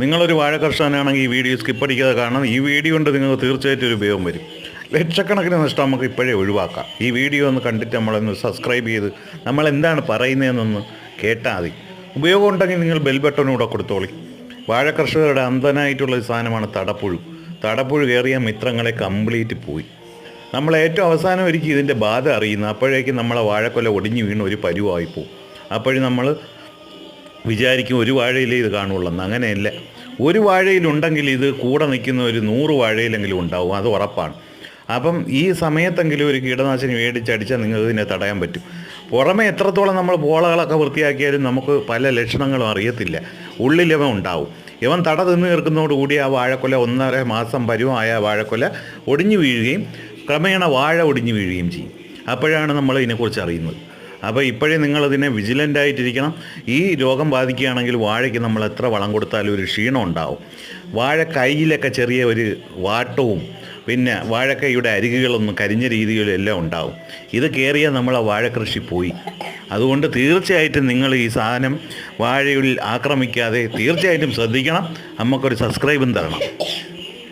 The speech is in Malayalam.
നിങ്ങളൊരു വാഴ കർഷകനാണെങ്കിൽ ഈ വീഡിയോ സ്കിപ്പ് അടിക്കാതെ കാണണം. ഈ വീഡിയോ കൊണ്ട് നിങ്ങൾക്ക് തീർച്ചയായിട്ടും ഒരു ഉപയോഗം വരും. ലക്ഷക്കണക്കിന് നഷ്ടം നമുക്ക് ഇപ്പോഴേ ഒഴിവാക്കാം. ഈ വീഡിയോ ഒന്ന് കണ്ടിട്ട് നമ്മളൊന്ന് സബ്സ്ക്രൈബ് ചെയ്ത് നമ്മൾ എന്താണ് പറയുന്നതെന്നൊന്ന് കേട്ടാൽ മതി. ഉപയോഗം ഉണ്ടെങ്കിൽ നിങ്ങൾ ബെൽ ബട്ടണും കൂടെ കൊടുത്തോളി. വാഴ കർഷകരുടെ അന്ധനായിട്ടുള്ള സാധനമാണ് തടപ്പുഴു. തടപ്പുഴു കയറിയ മിത്രങ്ങളെ കംപ്ലീറ്റ് പോയി. നമ്മൾ ഏറ്റവും അവസാനം ഒരുക്കി ഇതിന്റെ ബാധ അറിയുന്നു. അപ്പോഴേക്കും നമ്മളെ വാഴക്കൊല ഒടിഞ്ഞു വീണ് ഒരു പരുവായി പോകും അപ്പോഴും നമ്മൾ വിചാരിക്കും ഒരു വാഴയിലേ ഇത് കാണുള്ളൂ അങ്ങനെയല്ല. ഒരു വാഴയിലുണ്ടെങ്കിൽ ഇത് കൂടെ നിൽക്കുന്ന ഒരു നൂറ് വാഴയിലെങ്കിലും ഉണ്ടാവും. അത് ഉറപ്പാണ്. അപ്പം ഈ സമയത്തെങ്കിലും ഒരു കീടനാശിനി മേടിച്ചടിച്ചാൽ നിങ്ങൾക്ക് ഇതിനെ തടയാൻ പറ്റും. പുറമെ എത്രത്തോളം നമ്മൾ പോളകളൊക്കെ വൃത്തിയാക്കിയാലും നമുക്ക് പല ലക്ഷണങ്ങളും അറിയത്തില്ല. ഉള്ളിലവൻ ഉണ്ടാവും. ഇവൻ തട തിന്ന് തീർക്കുന്നതോടുകൂടി ആ വാഴക്കൊല ഒന്നര മാസം പരുവമായ വാഴക്കൊല ഒടിഞ്ഞു വീഴുകയും ക്രമേണ വാഴ ഒടിഞ്ഞു വീഴുകയും ചെയ്യും. അപ്പോഴാണ് നമ്മൾ ഇതിനെക്കുറിച്ച് അറിയുന്നത്. അപ്പോൾ ഇപ്പോഴേ നിങ്ങളതിനെ വിജിലന്റ് ആയിട്ടിരിക്കണം. ഈ രോഗം ബാധിക്കുകയാണെങ്കിൽ വാഴയ്ക്ക് നമ്മൾ എത്ര വളം കൊടുത്താലും ഒരു ക്ഷീണം ഉണ്ടാവും. വാഴ കൈയിലൊക്കെ ചെറിയ ഒരു വാട്ടവും പിന്നെ വാഴക്കൈയുടെ അരികുകളൊന്നും കരിഞ്ഞ രീതിയിലും എല്ലാം ഉണ്ടാവും. ഇത് കയറിയാൽ നമ്മളെ വാഴ കൃഷി പോയി. അതുകൊണ്ട് തീർച്ചയായിട്ടും നിങ്ങൾ ഈ സാധനം വാഴയിൽ ആക്രമിക്കാതെ തീർച്ചയായിട്ടും ശ്രദ്ധിക്കണം. നമുക്കൊരു സബ്സ്ക്രൈബും തരണം.